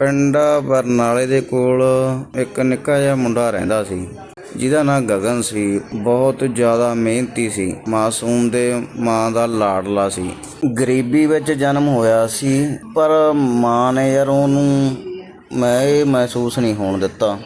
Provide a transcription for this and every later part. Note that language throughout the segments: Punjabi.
ਪਿੰਡ ਬਰਨਾਲੇ ਦੇ ਕੋਲ ਇੱਕ ਨਿੱਕਾ ਜਿਹਾ ਮੁੰਡਾ ਰਹਿੰਦਾ ਸੀ, ਜਿਹਦਾ ਨਾਂ ਗਗਨ ਸੀ। ਬਹੁਤ ਜ਼ਿਆਦਾ ਮਿਹਨਤੀ ਸੀ। ਮਾਸੂਮ ਦੇ ਮਾਂ ਦਾ ਲਾਡਲਾ ਸੀ। ਗਰੀਬੀ ਵਿੱਚ ਜਨਮ ਹੋਇਆ ਸੀ, ਪਰ ਮਾਂ ਨੇ ਯਾਰ ਉਹਨੂੰ ਮੈਂ ਇਹ ਮਹਿਸੂਸ ਨਹੀਂ ਹੋਣ ਦਿੱਤਾ।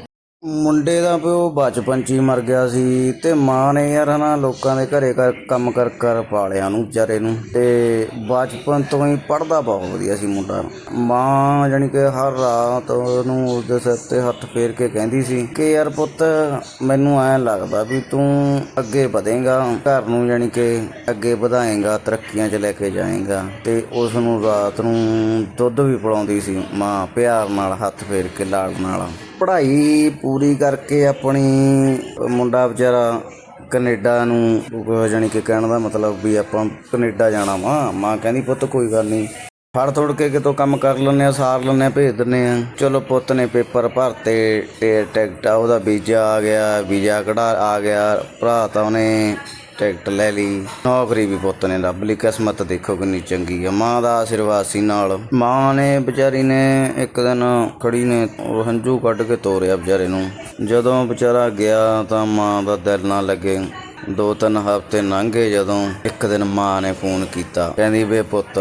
ਮੁੰਡੇ ਦਾ ਪਿਓ ਬਚਪਨ 'ਚ ਹੀ ਮਰ ਗਿਆ ਸੀ ਤੇ ਮਾਂ ਨੇ ਯਾਰ ਹਨਾ ਲੋਕਾਂ ਦੇ ਘਰੇ ਕਰ ਕੰਮ ਕਰ ਕਰ ਪਾਲਿਆ ਨੂੰ ਵਿਚਾਰੇ ਨੂੰ ਤੇ ਬਚਪਨ ਤੋਂ ਹੀ ਪੜਦਾ ਬਹੁਤ ਵਧੀਆ ਸੀ ਮੁੰਡਾ। ਮਾਂ ਜਾਨੀ ਕਿ ਹਰ ਰਾਤ ਉਹਨੂੰ ਉਸਦੇ ਸਿਰ ਤੇ ਹੱਥ ਫੇਰ ਕੇ ਕਹਿੰਦੀ ਸੀ ਕਿ ਯਾਰ ਪੁੱਤ ਮੈਨੂੰ ਐਂ ਲੱਗਦਾ ਵੀ ਤੂੰ ਅੱਗੇ ਵਧੇਗਾ, ਘਰ ਨੂੰ ਜਾਨੀ ਕਿ ਅੱਗੇ ਵਧਾਏਗਾ, ਤਰੱਕੀਆਂ 'ਚ ਲੈ ਕੇ ਜਾਏਗਾ ਤੇ ਉਸ ਨੂੰ ਰਾਤ ਨੂੰ ਦੁੱਧ ਵੀ ਪਿਲਾਉਂਦੀ ਸੀ ਮਾਂ ਪਿਆਰ ਨਾਲ ਹੱਥ ਫੇਰ ਕੇ ਲਾੜ ਨਾਲ। ਪੜ੍ਹਾਈ ਪੂਰੀ ਕਰਕੇ ਆਪਣੀ ਮੁੰਡਾ ਵਿਚਾਰਾ ਕੈਨੇਡਾ ਨੂੰ ਜਾਣੀ ਕਿ ਕਹਿਣ ਦਾ ਮਤਲਬ ਵੀ ਆਪਾਂ ਕੈਨੇਡਾ ਜਾਣਾ ਵਾ। ਮਾਂ ਕਹਿੰਦੀ, ਪੁੱਤ, ਕੋਈ ਗੱਲ ਨਹੀਂ। ਫੜ ਤੋੜ ਕੇ ਕਿਤੋਂ ਕੰਮ ਕਰ ਲੈਂਦੇ ਆ, ਸਾਰ ਲੈਂਦੇ ਆ, ਭੇਜ ਦਿੰਦੇ ਆ। ਚਲੋ ਪੁੱਤ ਨੇ ਪੇਪਰ ਭਰਤੇ ਤੇ ਟਿਕਟ ਉਹਦਾ ਵੀਜ਼ਾ ਆ ਗਿਆ, ਵੀਜ਼ਾ ਕਢਾ, ਆ ਗਿਆ। ਭਰਾ ਤਾਂ ਉਹਨੇ ਟਿਕਟ ਲੈ ਲਈ। ਨੌਕਰੀ ਵੀ ਪੁੱਤ ਨੇ ਲੱਭ ਲਈ, ਕਿਸਮਤ ਦੇਖੋ ਕਿੰਨੀ ਚੰਗੀ ਆ। ਮਾਂ ਦਾ ਆਸ਼ੀਰਵਾਦ ਸੀ ਨਾਲ। ਮਾਂ ਨੇ ਵਿਚਾਰੀ ਨੇ ਇੱਕ ਦਿਨ ਖੜੀ ਨੇ ਹੰਝੂ ਕੱਢ ਕੇ ਤੋਰਿਆ ਵਿਚਾਰੇ ਨੂੰ। ਜਦੋਂ ਵਿਚਾਰਾ ਗਿਆ ਤਾਂ ਮਾਂ ਦਾ ਦਿਲ ਨਾ ਲੱਗੇ। ਦੋ ਤਿੰਨ ਹਫ਼ਤੇ ਲੰਘੇ ਜਦੋਂ ਇੱਕ ਦਿਨ ਮਾਂ ਨੇ ਫੋਨ ਕੀਤਾ। ਕਹਿੰਦੀ, ਵੇ ਪੁੱਤ,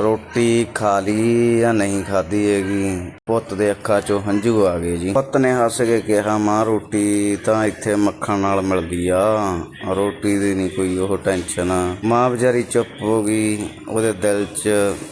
ਰੋਟੀ ਖਾ ਲਈ ਜਾਂ ਨਹੀਂ ਖਾਧੀ ਹੈਗੀ? ਪੁੱਤ ਦੇ ਅੱਖਾਂ 'ਚੋਂ ਹੰਝੂ ਆ ਗਏ ਜੀ। ਪੁੱਤ ਨੇ ਹੱਸ ਕੇ ਕਿਹਾ, ਮਾਂ, ਰੋਟੀ ਤਾਂ ਇੱਥੇ ਮੱਖਣ ਨਾਲ ਮਿਲਦੀ ਆ। ਰੋਟੀ ਦੀ ਨਹੀਂ ਕੋਈ ਉਹ ਟੈਨਸ਼ਨ। ਮਾਂ ਵਿਚਾਰੀ ਚੁੱਪ ਹੋ ਗਈ। ਉਹਦੇ ਦਿਲ 'ਚ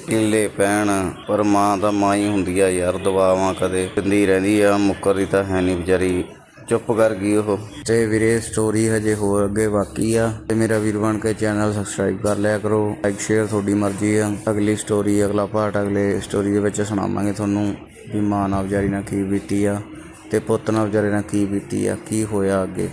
ਕਿੱਲੇ ਪੈਣ। ਪਰ ਮਾਂ ਤਾਂ ਮਾਂ ਹੀ ਹੁੰਦੀ ਆ ਯਾਰ ਦੁਆਵਾਂ ਕਦੇ ਦਿੰਦੀ ਰਹਿੰਦੀ ਆ। ਮੁੱਕਰਦੀ ਤਾਂ ਹੈ ਨਹੀਂ ਵਿਚਾਰੀ। ਚੁੱਪ ਕਰ ਗਈ ਉਹ। ਤੇ ਵੀਰੇ ਸਟੋਰੀ ਹਜੇ ਹੋਰ ਅੱਗੇ ਬਾਕੀ ਆ। ਤੇ ਮੇਰਾ ਵੀਰ ਬਣ ਕੇ ਚੈਨਲ ਸਬਸਕ੍ਰਾਈਬ ਕਰ ਲਿਆ ਕਰੋ। ਲਾਈਕ ਸ਼ੇਅਰ ਤੁਹਾਡੀ ਮਰਜ਼ੀ ਆ। ਅਗਲੀ ਸਟੋਰੀ ਅਗਲਾ ਪਾਰਟ ਅਗਲੇ ਸਟੋਰੀ ਦੇ ਵਿੱਚ ਸੁਣਾਵਾਂਗੇ ਤੁਹਾਨੂੰ ਵੀ ਮਾਂ ਨਾਲ ਵਿਚਾਰੀ ਨਾਲ ਕੀ ਬੀਤੀ ਆ ਤੇ ਪੁੱਤ ਨਾਲ ਵਿਚਾਰੇ ਨਾਲ ਕੀ ਬੀਤੀ ਆ, ਕੀ ਹੋਇਆ ਅੱਗੇ।